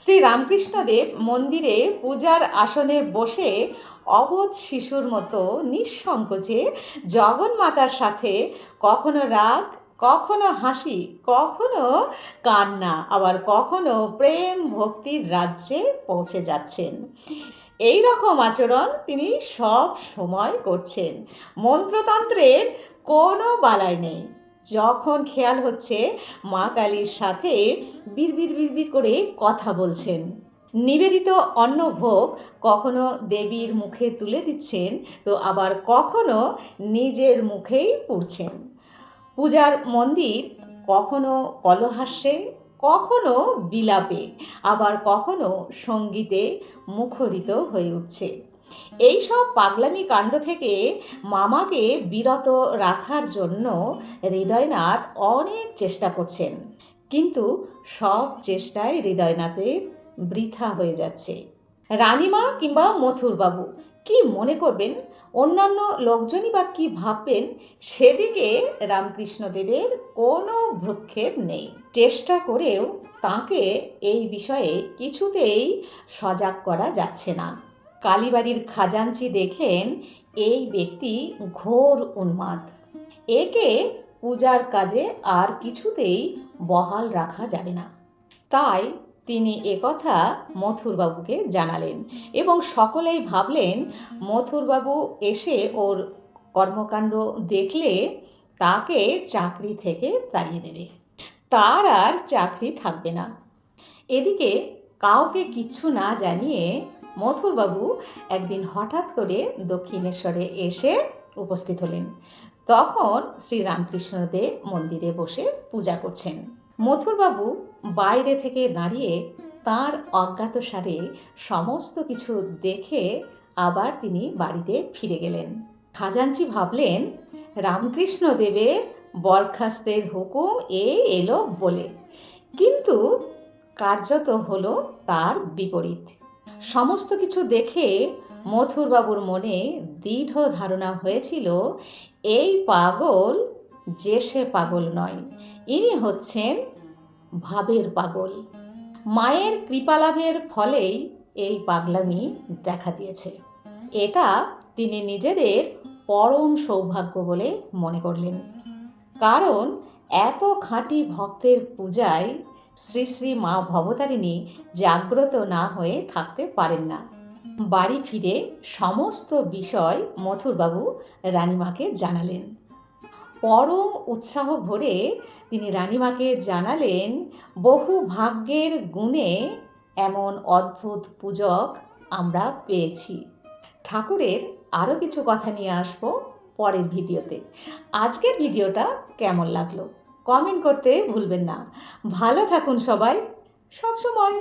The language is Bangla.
শ্রী রামকৃষ্ণদেব মন্দিরে পূজার আসনে বসে অবধ শিশুর মতো নিঃসংকোচে জগন্মাতার সাথে কখনো রাগ, কখনো হাসি, কখনো কান্না, আবার কখনো প্রেম ভক্তির রাজ্যে পৌঁছে যাচ্ছেন। এই রকম আচরণ তিনি সব সময় করছেন। মন্ত্রতন্ত্রের কোনো বালাই নেই। যখন খেয়াল হচ্ছে, মা কালীর সাথে বিড়বিড় বিড়বিড় করে কথা বলছেন। নিবেদিত অন্নভোগ কখনো দেবীর মুখে তুলে দিচ্ছেন, তো আবার কখনো নিজের মুখেই পুড়ছেন। পূজার মন্দির কখনো কলহাস্যে, কখনো বিলাপে, আবার কখনো সঙ্গীতে মুখরিত হয়ে উঠছে। এই সব পাগলামি কাণ্ড থেকে মামাকে বিরত রাখার জন্য হৃদয়নাথ অনেক চেষ্টা করছেন। কিন্তু সব চেষ্টায় হৃদয়নাথের বৃথা হয়ে যাচ্ছে। রানীমা কিংবা মথুরবাবু, কি মনে করবেন? অন্যান্য লোকজনই বা কী ভাববেন? সেদিকে রামকৃষ্ণদেবের কোনো ভ্রুক্ষেপ নেই। চেষ্টা করেও তাকে এই বিষয়ে কিছুতেই সজাগ করা যাচ্ছে না। কালীবাড়ির খাজাঞ্চি দেখলেন এই ব্যক্তি ঘোর উন্মাদ। একে পূজার কাজে আর কিছুতেই বহাল রাখা যাবে না। তাই তিনি একথা মথুরবাবুকে জানালেন এবং সকলেই ভাবলেন, মথুরবাবু এসে ওর কর্মকাণ্ড দেখলে তাকে চাকরি থেকে তাড়িয়ে দেবে। তার আর চাকরি থাকবে না। এদিকে কাউকে কিচ্ছু না জানিয়ে মথুরবাবু একদিন হঠাৎ করে দক্ষিণেশ্বরে এসে উপস্থিত হলেন। তখন শ্রী রামকৃষ্ণদেব মন্দিরে বসে পূজা করছেন। মথুরবাবু বাইরে থেকে দাঁড়িয়ে তার অজ্ঞাতসারে সমস্ত কিছু দেখে আবার তিনি বাড়িতে ফিরে গেলেন। খাজাঞ্চি ভাবলেন রামকৃষ্ণদেবের বরখাস্তের হুকুম এ এলো বলে। কিন্তু কার্যত হলো তার বিপরীত। সমস্ত কিছু দেখে মথুরবাবুর মনে দৃঢ় ধারণা হয়েছিল, এই পাগল যে সে পাগল নয়, ইনি হচ্ছেন ভাবের পাগল। মায়ের কৃপালাভের ফলেই এই পাগলামি দেখা দিয়েছে। এটা তিনি নিজেদের পরম সৌভাগ্য বলে মনে করলেন। কারণ এত খাঁটি ভক্তের পূজায় শ্রী শ্রী মা ভবতারিণী জাগ্রত না হয়ে থাকতে পারেন না। বাড়ি ফিরে সমস্ত বিষয় মথুরবাবু রানীমাকে জানালেন। পরম উৎসাহ ভরে তিনি রানীমাকে জানালেন, বহু ভাগ্যের গুণে এমন অদ্ভুত পূজক আমরা পেয়েছি। ঠাকুরের আরও কিছু কথা নিয়ে আসব পরের ভিডিওতে। আজকের ভিডিওটা কেমন লাগল? কমেন্ট করতে ভুলবেন না। ভালো থাকুন সবাই। সবসময়